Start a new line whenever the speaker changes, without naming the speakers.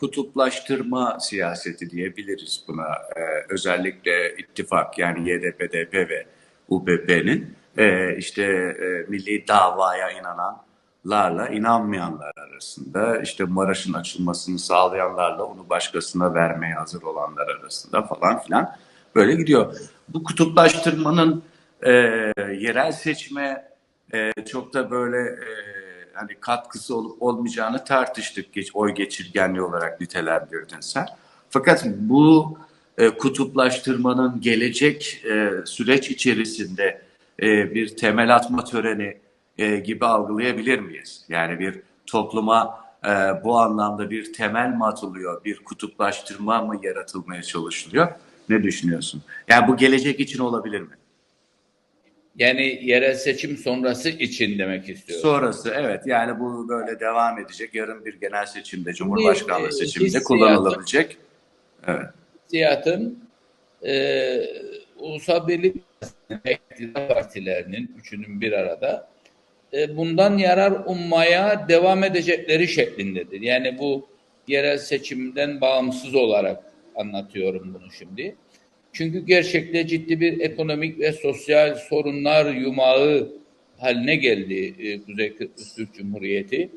kutuplaştırma siyaseti diyebiliriz buna. Ee, özellikle ittifak yani YDP-DP ve UPP'nin e, işte e, milli davaya inananlarla inanmayanlar arasında işte Maraş'ın açılmasını sağlayanlarla onu başkasına vermeye hazır olanlar arasında falan filan böyle gidiyor. Bu kutuplaştırmanın e, yerel seçime e, çok da böyle e, hani katkısı olup olmayacağını tartıştık. Geç, oy geçirgenliği olarak nitelendirdin sen. Fakat bu e, kutuplaştırmanın gelecek e, süreç içerisinde e, bir temel atma töreni e, gibi algılayabilir miyiz? Yani bir topluma e, bu anlamda bir temel mi atılıyor, bir kutuplaştırma mı yaratılmaya çalışılıyor? Ne düşünüyorsun? Yani bu gelecek için olabilir mi?
Yani yerel seçim sonrası için demek istiyorum.
Sonrası evet yani bu böyle devam edecek. Yarın bir genel seçimde, Cumhurbaşkanlığı
e,
seçiminde kullanılabilecek. Evet.
Siyasatın e, Ulusal Birlik iktidar partilerinin üçünün bir arada e, bundan yarar ummaya devam edecekleri şeklindedir. Yani bu yerel seçimden bağımsız olarak anlatıyorum bunu şimdi. Çünkü gerçekte ciddi bir ekonomik ve sosyal sorunlar yumağı haline geldi e, Kuzey Kıbrıs Türk Cumhuriyeti.